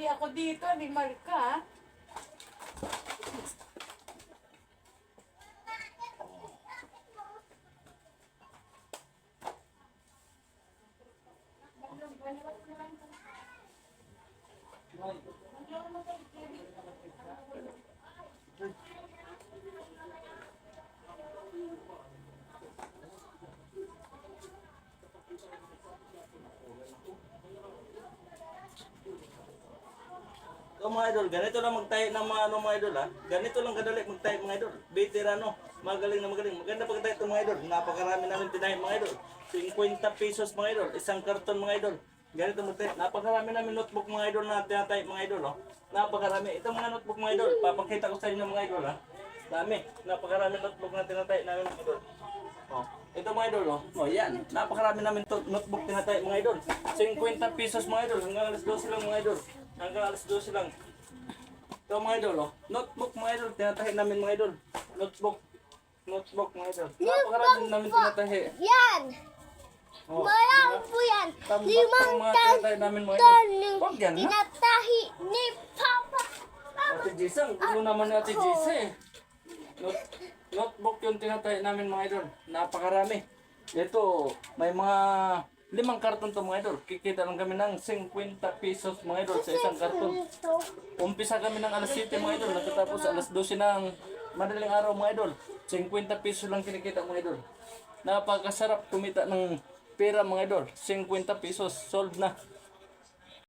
Lagi ako dito, di Marka. Thank you. So mga idol, ganito lang magtayo ng mga ano mga idol ha. Ganito lang kadali magtayo mga idol. Veterano, magaling na magaling. Maganda pagtayo ito mga idol. Napakarami namin tinayo mga idol. 50 pesos mga idol, isang karton mga idol. Ganito magtayo. Napakarami namin notebook mga idol na tinatayo mga idol. Oh. Napakarami. Ito mga notebook mga idol. Papakita ko sa inyo mga idol ha. Dami. Napakarami notebook na tinatayo namin mga idol. Oh. Ito mga idol, oh. oh yan. Napakarami namin to, notebook tinatay mga idol. 50 pesos mga idol. Hanggang alas 12 lang mga idol. Hanggang alas 12 lang. Ito mga idol, oh. Notebook mga idol. Tinatahi namin mga idol. Notebook. Notebook mga idol. Napakarami namin tinatahi. Yan! Oh. Marami po yan! Limang tan tinatahi Huwag yan, ha? tinatahi ni Papa. Ate Jisa, ang gulo naman ni Ate Jisa eh. Not, notebook yung tinatay namin mga idol. Napakarami. Ito, may mga limang karton to mga idol. Kikita lang kami ng 50 pesos mga idol sa isang karton. Umpisa kami ng alas 7 mga idol. Nagtatapos alas 12 ng madaling araw mga idol. 50 pesos lang kinikita mga idol. Napakasarap kumita ng pera mga idol. 50 pesos. Sold na.